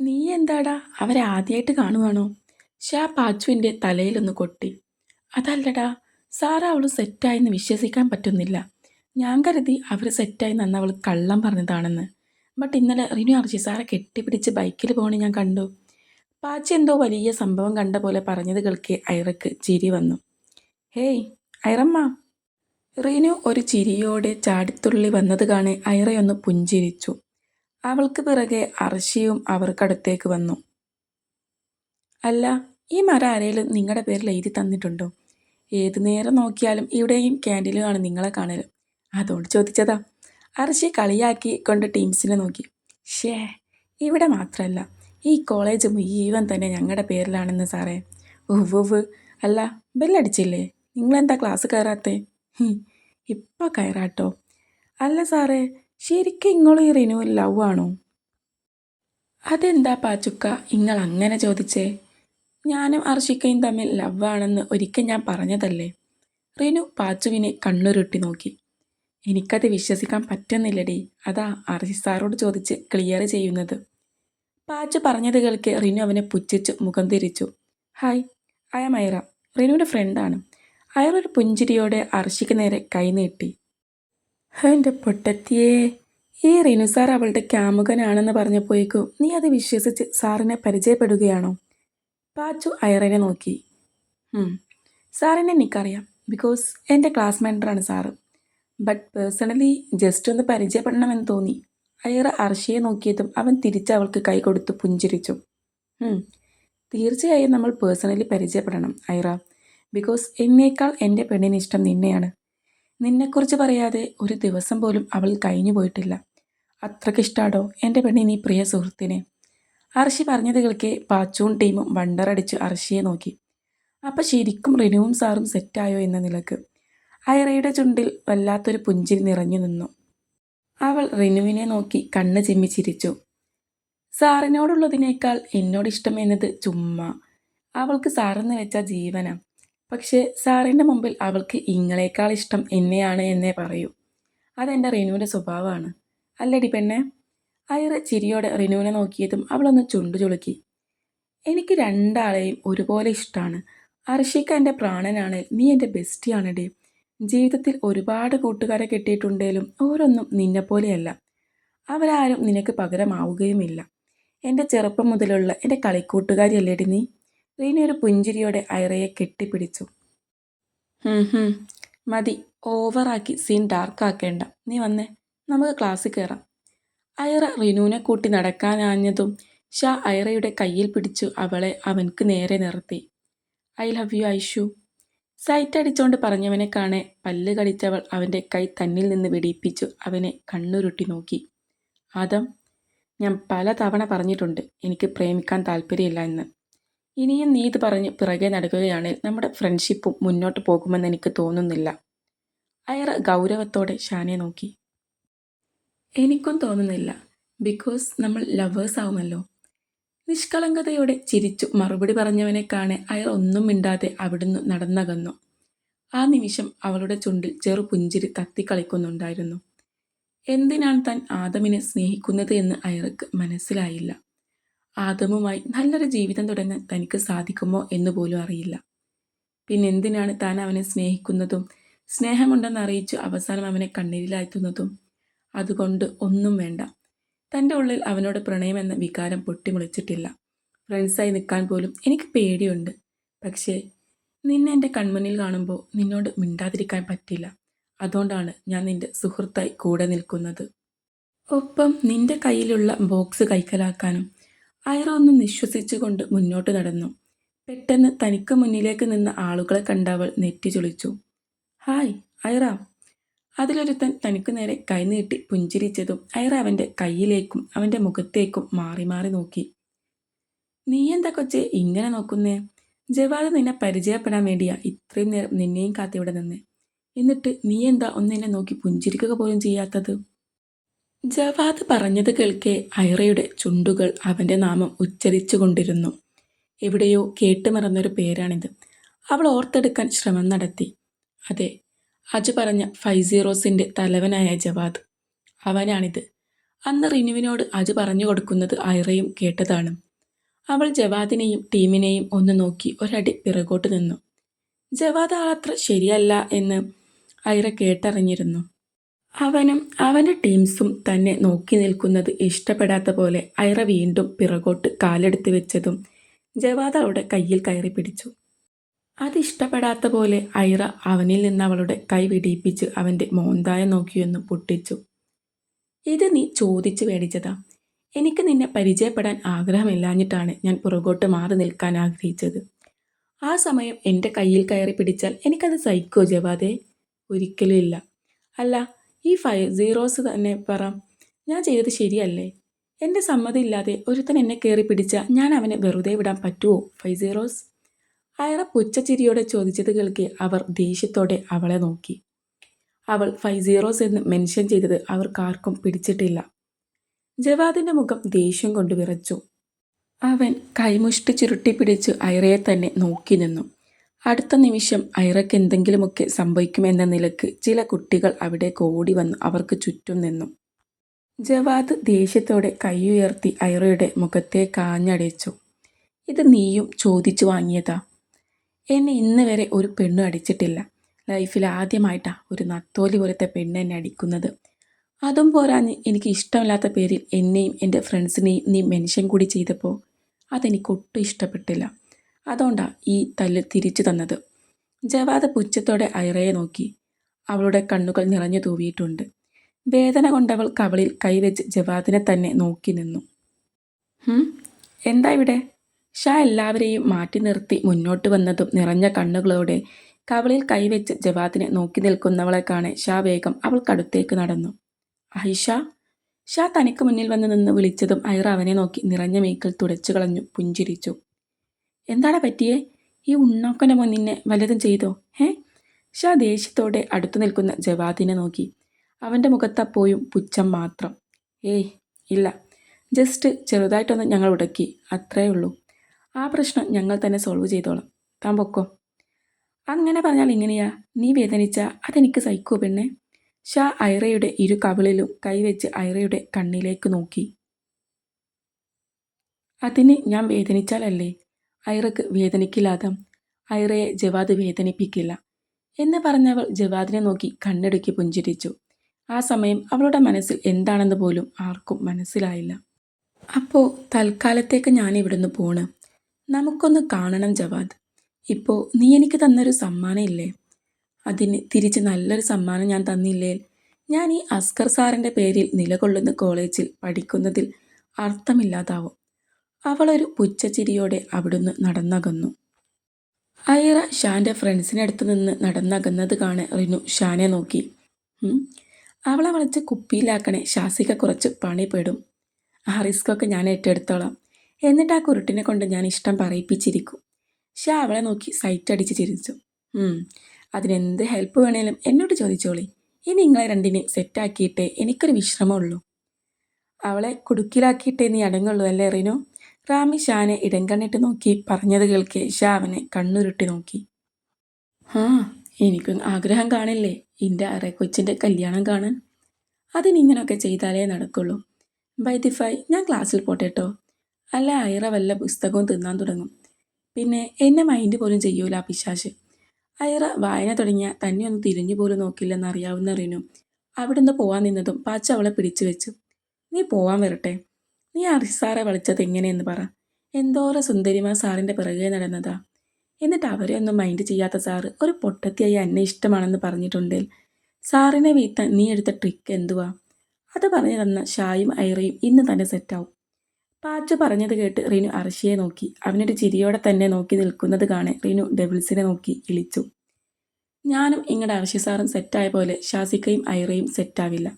നീ എന്താടാ അവരെ ആദ്യമായിട്ട് കാണുവാണോ? ഷാ പാച്ചുവിന്റെ തലയിലൊന്ന് കൊട്ടി. അതല്ലടാ സാറ അവൾ സെറ്റായെന്ന് വിശ്വസിക്കാൻ പറ്റുന്നില്ല. ഞാൻ കരുതി അവർ സെറ്റായി നന്ന് അവൾ കള്ളം പറഞ്ഞതാണെന്ന്. ബട്ട് ഇന്നലെ റിനു അർജി സാറെ കെട്ടിപ്പിടിച്ച് ബൈക്കിൽ പോകണ ഞാൻ കണ്ടു. പാച്ചി എന്തോ വലിയ സംഭവം കണ്ട പോലെ പറഞ്ഞത് കേൾക്കെ ഐറക്ക് ചിരി വന്നു. ഹേയ് ഐറമ്മ. റിനു ഒരു ചിരിയോടെ ചാടിത്തുള്ളി വന്നത് കാണെ ഐറയൊന്ന് പുഞ്ചിരിച്ചു. അവൾക്ക് പിറകെ അർഷിയും അവർക്കടുത്തേക്ക് വന്നു. അല്ല ഈ മരം ആരേലും നിങ്ങളുടെ പേരിൽ എഴുതി തന്നിട്ടുണ്ടോ? ഏതു നേരം നോക്കിയാലും ഇവിടെയും ക്യാന്റീനിലുമാണ് നിങ്ങളെ കാണൽ അതുകൊണ്ട് ചോദിച്ചതാ. അർഷി കളിയാക്കി കൊണ്ട് ടീംസിനെ നോക്കി. ഷേ ഇവിടെ മാത്രമല്ല ഈ കോളേജ് മുഴുവൻ തന്നെ ഞങ്ങളുടെ പേരിലാണെന്ന് സാറേ. ഉവ് ഉവ് അല്ല ബെല്ലടിച്ചില്ലേ? നിങ്ങളെന്താ ക്ലാസ് കയറാത്തേ? ഇപ്പോൾ കയറാട്ടോ. അല്ല സാറേ ശരിക്കും ഇങ്ങളും റിനു ലവ് ആണോ? അതെന്താ പാച്ചുക്ക? ഇങ്ങൾ അങ്ങനെ ചോദിച്ചേ? ഞാനും അർഷിക്കയും തമ്മിൽ ലവ് ആണെന്ന് ഒരിക്കൽ ഞാൻ പറഞ്ഞതല്ലേ? റിനു പാച്ചുവിനെ കണ്ണുരുട്ടി നോക്കി. എനിക്കത് വിശ്വസിക്കാൻ പറ്റുന്നില്ലടി. അതാ അർഷി സാറോട് ചോദിച്ച് ക്ലിയർ ചെയ്യുന്നത്. പാച്ചു പറഞ്ഞത് കേൾക്ക് റിനു അവനെ പുച്ഛിച്ചു മുഖം തിരിച്ചു. ഹായ് ഐ മൈറ റിനുവിന്റെ ഫ്രണ്ടാണ്. അയാളൊരു പുഞ്ചിരിയോടെ അർഷിക്ക് നേരെ കൈ നീട്ടി. എന്റെ പൊട്ടത്തിയേ ഈ റിനു സാർ അവളുടെ കാമുകനാണെന്ന് പോയേക്കു നീ അത് വിശ്വസിച്ച് സാറിനെ പരിചയപ്പെടുകയാണോ? പാച്ചു അയറിനെ നോക്കി. സാറിനെ എനിക്കറിയാം ബിക്കോസ് എന്റെ ക്ലാസ് മെന്ററാണ് സാറ്. ബട്ട് പേഴ്സണലി ജസ്റ്റ് ഒന്ന് പരിചയപ്പെടണമെന്ന് തോന്നി. അയറ അർഷിയെ നോക്കിയതും അവൻ തിരിച്ച് അവൾക്ക് കൈ കൊടുത്ത് പുഞ്ചിരിച്ചു. തീർച്ചയായും നമ്മൾ പേഴ്സണലി പരിചയപ്പെടണം ഐറ ബിക്കോസ് എന്നേക്കാൾ എന്റെ പെണ്ണിന് ഇഷ്ടം നിന്നെയാണ്. നിന്നെക്കുറിച്ച് പറയാതെ ഒരു ദിവസം പോലും അവൾ കഴിഞ്ഞു പോയിട്ടില്ല. അത്രയ്ക്ക് എന്റെ പെണ്ണിനി പ്രിയ സുഹൃത്തിനെ? അർഷി പറഞ്ഞത് കേൾക്കെ പാച്ചൂൺ ടീമും വണ്ടറടിച്ച് അർഷിയെ നോക്കി. അപ്പം ശരിക്കും റിനുവും സാറും സെറ്റായോ എന്ന നിലയ്ക്ക്. അയറയുടെ ചുണ്ടിൽ വല്ലാത്തൊരു പുഞ്ചിരി നിറഞ്ഞു നിന്നു. അവൾ റിനുവിനെ നോക്കി കണ്ണ് ചിമ്മി ചിരിച്ചു. സാറിനോടുള്ളതിനേക്കാൾ എന്നോടിഷ്ടം എന്നത് ചുമ്മാ. അവൾക്ക് സാറെന്ന് വെച്ച ജീവനാ. പക്ഷേ സാറിന്റെ മുമ്പിൽ അവൾക്ക് ഇങ്ങളേക്കാൾ ഇഷ്ടം എന്നെയാണ് എന്നേ പറയൂ. അതെന്റെ റിനുവിന്റെ സ്വഭാവമാണ്. അല്ലടി പെണ്ണെ. അയറ് ചിരിയോടെ റിനുവിനെ നോക്കിയതും അവളൊന്ന് ചുണ്ടു ചുളുക്കി. എനിക്ക് രണ്ടാളെയും ഒരുപോലെ ഇഷ്ടമാണ് അർഷിക്ക എന്റെ പ്രാണനാണ്. നീ എന്റെ ബെസ്റ്റിയാണെടി. ജീവിതത്തിൽ ഒരുപാട് കൂട്ടുകാരെ കിട്ടിയിട്ടുണ്ടെങ്കിലും ഓരോന്നും നിന്നെപ്പോലെയല്ല അവരാരും നിനക്ക് പകരമാവുകയുമില്ല. എന്റെ ചെറുപ്പം മുതലുള്ള എന്റെ കളിക്കൂട്ടുകാരിയല്ലേടി നീ? റീന ഒരു പുഞ്ചിരിയോടെ ഐറയെ കെട്ടിപ്പിടിച്ചു. മതി ഓവറാക്കി സീൻ ഡാർക്കാക്കേണ്ട. നീ വന്നേ നമുക്ക് ക്ലാസ്സിൽ കയറാം ഐറ റിനുവിനെ കൂട്ടി നടക്കാനാഞ്ഞതും ഷാ ഐറയുടെ കയ്യിൽ പിടിച്ചു അവളെ അവൻക്ക് നേരെ നിർത്തി. I love you Aishu. Sight അടിച്ചുകൊണ്ട് പറഞ്ഞവനെ കാണെ പല്ല് കടിച്ചവൾ അവന്റെ കൈ തന്നിൽ നിന്ന് വെടിയിപ്പിച്ചു അവനെ കണ്ണുരുട്ടി നോക്കി. ആദം ഞാൻ പല തവണ പറഞ്ഞിട്ടുണ്ട് എനിക്ക് പ്രേമിക്കാൻ താല്പര്യമില്ല എന്ന്. ഇനിയും നീ ഇത് പറഞ്ഞ് പിറകെ നടക്കുകയാണെങ്കിൽ നമ്മുടെ ഫ്രണ്ട്ഷിപ്പും മുന്നോട്ട് പോകുമെന്ന് എനിക്ക് തോന്നുന്നില്ല. അയറ ഗൗരവത്തോടെ ഷാനെ നോക്കി. എനിക്കും തോന്നുന്നില്ല. ബിക്കോസ് നമ്മൾ ലവേഴ്സ് ആവുമല്ലോ. നിഷ്കളങ്കതയോടെ ചിരിച്ചു മറുപടി പറഞ്ഞവനെ കാണെ അയാൾ ഒന്നും മിണ്ടാതെ അവിടുന്ന് നടന്നകന്നു. ആ നിമിഷം അവളുടെ ചുണ്ടിൽ ചെറു പുഞ്ചിരി തത്തിക്കളിക്കുന്നുണ്ടായിരുന്നു. എന്തിനാണ് താൻ ആദമിനെ സ്നേഹിക്കുന്നത് എന്ന് അയർക്ക് മനസ്സിലായില്ല. ആദമുമായി നല്ലൊരു ജീവിതം തുടങ്ങാൻ തനിക്ക് സാധിക്കുമോ എന്ന് പോലും അറിയില്ല. പിന്നെന്തിനാണ് താൻ അവനെ സ്നേഹിക്കുന്നതും സ്നേഹമുണ്ടെന്ന് അറിയിച്ചു അവസാനം അവനെ കണ്ണീരിലാഴ്ത്തുന്നതും? അതുകൊണ്ട് ഒന്നും വേണ്ട. തന്റെ ഉള്ളിൽ അവനോട് പ്രണയമെന്ന വികാരം പൊട്ടിമുളിച്ചിട്ടില്ല. ഫ്രണ്ട്സായി നിൽക്കാൻ പോലും എനിക്ക് പേടിയുണ്ട്. പക്ഷേ നിന്നെ എന്റെ കൺമുന്നിൽ കാണുമ്പോൾ നിന്നോട് മിണ്ടാതിരിക്കാൻ പറ്റില്ല. അതുകൊണ്ടാണ് ഞാൻ നിന്റെ സുഹൃത്തായി കൂടെ നിൽക്കുന്നത്. ഒപ്പം നിന്റെ കയ്യിലുള്ള ബോക്സ് കൈക്കലാക്കാനും അയറ ഒന്ന് നിശ്വസിച്ചുകൊണ്ട് മുന്നോട്ട് നടന്നു. പെട്ടെന്ന് തനിക്ക് മുന്നിലേക്ക് നിന്ന ആളുകളെ കണ്ടവൾ നെറ്റി ചൊളിച്ചു. ഹായ് ഐറ അതിലൊരുത്തൻ തനിക്ക് നേരെ കൈനീട്ടി പുഞ്ചിരിച്ചതും ഐറ അവന്റെ കയ്യിലേക്കും അവന്റെ മുഖത്തേക്കും മാറി മാറി നോക്കി. നീ എന്താ കൊച്ചെ ഇങ്ങനെ നോക്കുന്നേ? ജവാദ് നിന്നെ പരിചയപ്പെടാൻ വേണ്ടിയാ ഇത്രയും നേരം നിന്നെയും കാത്തിവിടെ നിന്ന്. എന്നിട്ട് നീ എന്താ ഒന്നെന്നെ നോക്കി പുഞ്ചിരിക്കുക പോലും ചെയ്യാത്തത്? ജവാദ് പറഞ്ഞത് കേൾക്കെ ഐറയുടെ ചുണ്ടുകൾ അവന്റെ നാമം ഉച്ചരിച്ചു കൊണ്ടിരുന്നു എവിടെയോ കേട്ടുമറന്നൊരു പേരാണിത്. അവൾ ഓർത്തെടുക്കാൻ ശ്രമം നടത്തി. അതെ അജ് പറഞ്ഞ ഫൈസീറോസിന്റെ തലവനായ ജവാദ്. അവനാണിത്. അന്ന് റിനുവിനോട് അജ് പറഞ്ഞു കൊടുക്കുന്നത് ഐറയും കേട്ടതാണ്. അവൾ ജവാദിനെയും ടീമിനെയും ഒന്ന് നോക്കി ഒരടി പിറകോട്ട് നിന്നു. ജവാദ് ആളത്ര ശരിയല്ല എന്ന് ഐറ കേട്ടറിഞ്ഞിരുന്നു. അവനും അവന്റെ ടീംസും തന്നെ നോക്കി നിൽക്കുന്നത് ഇഷ്ടപ്പെടാത്ത പോലെ ഐറ വീണ്ടും പിറകോട്ട് കാലെടുത്ത് വെച്ചതും ജവാദ് അവളുടെ കയ്യിൽ കയറി പിടിച്ചു. അതിഷ്ടപ്പെടാത്ത പോലെ ഐറ അവനിൽ നിന്ന് അവളുടെ കൈ വിടിയിപ്പിച്ച് അവന്റെ മോന്തായ നോക്കിയൊന്ന് പൊട്ടിച്ചു. ഇത് നീ ചോദിച്ചു മേടിച്ചതാ. എനിക്ക് നിന്നെ പരിചയപ്പെടാൻ ആഗ്രഹമില്ലാഞ്ഞിട്ടാണ് ഞാൻ പുറകോട്ട് മാറി നിൽക്കാൻ ആഗ്രഹിച്ചത്. ആ സമയം എന്റെ കയ്യിൽ കയറി പിടിച്ചാൽ എനിക്കത് സഹിക്കോ ജവാദേ? ഒരിക്കലും ഇല്ല. അല്ല ഈ ഫൈവ് സീറോസ് തന്നെ പറ. ഞാൻ ചെയ്തത് ശരിയല്ലേ? എന്റെ സമ്മതമില്ലാതെ ഒരുത്തൻ എന്നെ കയറി പിടിച്ച ഞാൻ അവനെ വെറുതെ വിടാൻ പറ്റുമോ ഫൈവ് സീറോസ് അയറ പുച്ചച്ചിരിയോടെ ചോദിച്ചത് കേൾക്കി അവർ ദേഷ്യത്തോടെ അവളെ നോക്കി. അവൾ ഫൈവ് സീറോസ് എന്ന് മെൻഷൻ ചെയ്തത് അവർക്കാർക്കും പിടിച്ചിട്ടില്ല. ജവാദിന്റെ മുഖം ദേഷ്യം കൊണ്ട് വിറച്ചു. അവൻ കൈമുഷ്ടി ചുരുട്ടി പിടിച്ച് അയറയെ തന്നെ നോക്കി നിന്നു. അടുത്ത നിമിഷം ഐറയ്ക്ക് എന്തെങ്കിലുമൊക്കെ സംഭവിക്കുമെന്ന നിലയ്ക്ക് ചില കുട്ടികൾ അവിടെ ഓടി വന്ന് അവർക്ക് ചുറ്റും നിന്നു. ജവാദ് ദേഷ്യത്തോടെ കൈയുയർത്തി ഐറയുടെ മുഖത്തെ കാഞ്ഞടിച്ചു. ഇത് നീയും ചോദിച്ചു വാങ്ങിയതാ. എന്നെ ഇന്ന് വരെ ഒരു പെണ്ണു അടിച്ചിട്ടില്ല. ലൈഫിൽ ആദ്യമായിട്ടാ ഒരു നത്തോലി പോലത്തെ പെണ്ണ് എന്നെ അടിക്കുന്നത്. അതും പോരാഞ്ഞ് എനിക്ക് ഇഷ്ടമില്ലാത്ത പേരിൽ എന്നെയും എന്റെ ഫ്രണ്ട്സിനെയും നീ മെൻഷൻ കൂടി ചെയ്തപ്പോൾ അതെനിക്ക് ഒട്ടും ഇഷ്ടപ്പെട്ടില്ല. അതുകൊണ്ടാണ് ഈ തല്ല് തിരിച്ചു തന്നത്. ജവാദ് പുച്ഛത്തോടെ ഐറയെ നോക്കി. അവളുടെ കണ്ണുകൾ നിറഞ്ഞു തൂവിയിട്ടുണ്ട്. വേദന കൊണ്ടവൾ കവളിൽ കൈവച്ച് ജവാദിനെ തന്നെ നോക്കി നിന്നു. എന്താ ഇവിടെ? ഷാ എല്ലാവരെയും മാറ്റി നിർത്തി മുന്നോട്ട് വന്നതും നിറഞ്ഞ കണ്ണുകളോടെ കവളിൽ കൈവച്ച് ജവാദിനെ നോക്കി നിൽക്കുന്നവളെ കാണെ ഷാ വേഗം അവൾക്കടുത്തേക്ക് നടന്നു. ഐഷ ഷാ തനിക്ക് മുന്നിൽ വന്ന് നിന്ന് വിളിച്ചതും ഐറ അവനെ നോക്കി നിറഞ്ഞ മീക്കൽ തുടച്ചു കളഞ്ഞു പുഞ്ചിരിച്ചു. എന്താണ് പറ്റിയേ? ഈ ഉണ്ണാക്കന്റെ നിന്നെ വല്ലതും ചെയ്തോ? ഏ ഷാ ദേഷ്യത്തോടെ അടുത്തു നിൽക്കുന്ന ജവാദിനെ നോക്കി. അവന്റെ മുഖത്തപ്പോയും പുച്ഛം മാത്രം. ഏയ് ഇല്ല. ജസ്റ്റ് ചെറുതായിട്ടൊന്ന് ഞങ്ങൾ ഉടക്കി. അത്രേ ഉള്ളൂ. ആ പ്രശ്നം ഞങ്ങൾ തന്നെ സോൾവ് ചെയ്തോളാം. താൻ പൊക്കോ? അങ്ങനെ പറഞ്ഞാൽ ഇങ്ങനെയാ നീ വേദനിച്ച അതെനിക്ക് സഹിക്കൂ പെണ്ണെ. ഷാ ഐറയുടെ ഇരു കവിളിലും കൈവച്ച് ഐറയുടെ കണ്ണിലേക്ക് നോക്കി. അതിന് ഞാൻ വേദനിച്ചാലല്ലേ? ഐറക്ക് വേദനിക്കില്ലാതെ ഐറയെ ജവാദ് വേദനിപ്പിക്കില്ല എന്ന് പറഞ്ഞവൾ ജവാദിനെ നോക്കി കണ്ണെടുക്കി പുഞ്ചിരിച്ചു. ആ സമയം അവളുടെ മനസ്സിൽ എന്താണെന്ന് പോലും ആർക്കും മനസ്സിലായില്ല. അപ്പോൾ തൽക്കാലത്തേക്ക് ഞാൻ ഇവിടുന്ന് പോണ്. നമുക്കൊന്ന് കാണണം ജവാദ്. ഇപ്പോൾ നീ എനിക്ക് തന്നൊരു സമ്മാനം ഇല്ലേ? അതിന് തിരിച്ച് നല്ലൊരു സമ്മാനം ഞാൻ തന്നില്ലേ? ഞാൻ ഈ അസ്കർ സാറിന്റെ പേരിൽ നിലകൊള്ളുന്ന കോളേജിൽ പഠിക്കുന്നതിൽ അർത്ഥമില്ലാതാവും. അവളൊരു പുച്ഛച്ചിരിയോടെ അവിടുന്ന് നടന്നകന്നു. ഐറ ഷാന്റെ ഫ്രണ്ട്സിനടുത്ത് നിന്ന് നടന്നകന്നത് കാണെ റിനു ഷാനെ നോക്കി. അവളെ വളച്ച് കുപ്പിയിലാക്കണേ ശാസിക കുറച്ച് പണിപ്പെടും. ആ റിസ്ക്കൊക്കെ ഞാൻ ഏറ്റെടുത്തോളാം. എന്നിട്ട് ആ കുരുട്ടിനെ കൊണ്ട് ഞാൻ ഇഷ്ടം പറയിപ്പിച്ചിരിക്കും. ഷാ അവളെ നോക്കി സൈറ്റ് അടിച്ച് ചിരിച്ചു അതിനെന്ത് ഹെൽപ്പ് വേണേലും എന്നോട് ചോദിച്ചോളി. ഇനി നിങ്ങളെ രണ്ടിനെയും സെറ്റാക്കിയിട്ടേ എനിക്കൊരു വിശ്രമമുള്ളൂ അവളെ കുടുക്കിലാക്കിയിട്ടേ നീ അടങ്ങുള്ളൂ അല്ലേ റിനു? റാമി ഷാനെ ഇടങ്കണ്ണിട്ട് നോക്കി പറഞ്ഞത് കേൾക്കെ ഷാ അവനെ കണ്ണുരുട്ടി നോക്കി. ആ എനിക്കും ആഗ്രഹം കാണില്ലേ എന്റെ അറേ കൊച്ചിന്റെ കല്യാണം കാണാൻ. അതിനിങ്ങനൊക്കെ ചെയ്താലേ നടക്കുള്ളൂ. ബൈദിഫായ് ഞാൻ ക്ലാസ്സിൽ പോട്ടെട്ടോ. അല്ല അയറ വല്ല പുസ്തകവും തിന്നാൻ തുടങ്ങും. പിന്നെ എന്നെ മൈൻഡ് പോലും ചെയ്യൂല പിശാശ് അയറ വായന തുടങ്ങിയ തന്നെ ഒന്ന് തിരിഞ്ഞു പോലും നോക്കില്ലെന്നറിയാവുന്ന റിനു അവിടുന്ന് പോവാൻ നിന്നതും പാച്ച അവളെ പിടിച്ചു വെച്ചു. നീ പോവാൻ വരട്ടെ. നീ അറിസാറെ വിളിച്ചത് എങ്ങനെയെന്ന് പറ. എന്തോരം സുന്ദരിമാർ സാറിന്റെ പിറകെ നടന്നതാ. എന്നിട്ട് അവരെ ഒന്നും മൈൻഡ് ചെയ്യാത്ത സാറ് ഒരു പൊട്ടത്തിയായി എന്നെ ഇഷ്ടമാണെന്ന് പറഞ്ഞിട്ടുണ്ടെങ്കിൽ സാറിനെ വീത്താൻ നീ എടുത്ത ട്രിക്ക് എന്തുവാ? അത് പറഞ്ഞു തന്ന ഷായും ഐറയും ഇന്ന് തന്നെ സെറ്റാവും പാച്ചു പറഞ്ഞത് കേട്ട് റിനു അർഷിയെ നോക്കി. അവനൊരു ചിരിയോടെ തന്നെ നോക്കി നിൽക്കുന്നത് കാണെ റിനു ഡെവിൾസിനെ നോക്കി ഇളിച്ചു. ഞാനും ഇങ്ങടെ അർഷി സാറും സെറ്റായ പോലെ ഷാസിക്കയും ഐറയും സെറ്റാവില്ല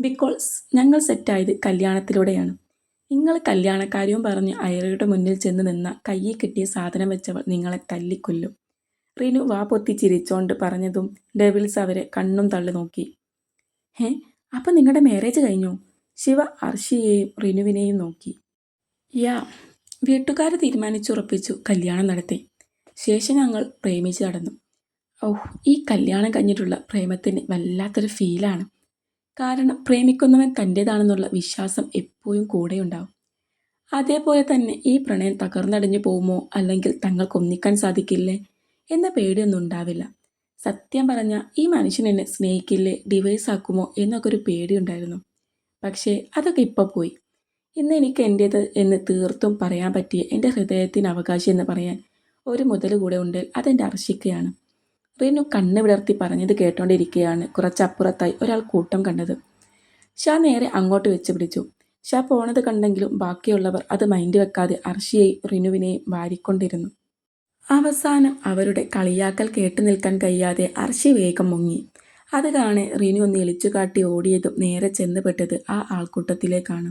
ബിക്കോസ് ഞങ്ങൾ സെറ്റായത് കല്യാണത്തിലൂടെയാണ്. നിങ്ങൾ കല്യാണക്കാര്യവും പറഞ്ഞ് ഐറയുടെ മുന്നിൽ ചെന്ന് നിന്ന കയ്യിൽ കിട്ടിയ സാധനം വെച്ചവൾ നിങ്ങളെ തല്ലിക്കൊല്ലും. റിനു വാ പൊത്തി ചിരിച്ചോണ്ട് പറഞ്ഞതും ഡെവിൽസ് അവരെ കണ്ണും തള്ളി നോക്കി. ഹേ അപ്പം നിങ്ങളുടെ മാരേജ് കഴിഞ്ഞു? ശിവ അർഷിയെയും റിനുവിനെയും നോക്കി. യാ വീട്ടുകാർ തീരുമാനിച്ചുറപ്പിച്ചു കല്യാണം നടത്തി. ശേഷം ഞങ്ങൾ പ്രേമിച്ച് നടന്നു. ഓഹ് ഈ കല്യാണം കഴിഞ്ഞിട്ടുള്ള പ്രേമത്തിന് വല്ലാത്തൊരു ഫീലാണ് കാരണം പ്രേമിക്കുന്നവൻ തന്റേതാണെന്നുള്ള വിശ്വാസം എപ്പോഴും കൂടെയുണ്ടാവും. അതേപോലെ തന്നെ ഈ പ്രണയം തകർന്നടിഞ്ഞു പോകുമോ അല്ലെങ്കിൽ തങ്ങൾക്ക് ഒന്നിക്കാൻ സാധിക്കില്ലേ എന്ന പേടിയൊന്നും ഉണ്ടാവില്ല. സത്യം പറഞ്ഞ ഈ മനുഷ്യൻ എന്നെ സ്നേഹിക്കില്ലേ ഡിവൈസ് ആക്കുമോ എന്നൊക്കെ ഒരു പേടിയുണ്ടായിരുന്നു. പക്ഷേ അതൊക്കെ ഇപ്പോൾ പോയി. ഇന്ന് എനിക്ക് എന്റേത് എന്ന് തീർത്തും പറയാൻ പറ്റിയ എന്റെ ഹൃദയത്തിന് അവകാശം എന്ന് പറയാൻ ഒരു മുതൽ കൂടെ ഉണ്ട് അതെന്റെ അർഷിക്കയാണ് റീനു കണ്ണ് വിടർത്തി പറഞ്ഞത് കേട്ടോണ്ടിരിക്കുകയാണ് കുറച്ചപ്പുറത്തായി ഒരാൾ കൂട്ടം കണ്ടത്. ഷാ നേരെ അങ്ങോട്ട് വെച്ച് പിടിച്ചു. ഷാ പോണത് കണ്ടെങ്കിലും ബാക്കിയുള്ളവർ അത് മൈൻഡ് വെക്കാതെ അർഷിയെയും റിനുവിനെയും വാരിക്കൊണ്ടിരുന്നു. അവസാനം അവരുടെ കളിയാക്കൽ കേട്ടു നിൽക്കാൻ കഴിയാതെ അർഷി വേഗം മുങ്ങി. അത് കാണെ റിനു ഒന്ന് എളിച്ചു കാട്ടി ഓടിയതും നേരെ ചെന്ന് പെട്ടത് ആ ആൾക്കൂട്ടത്തിലേക്കാണ്.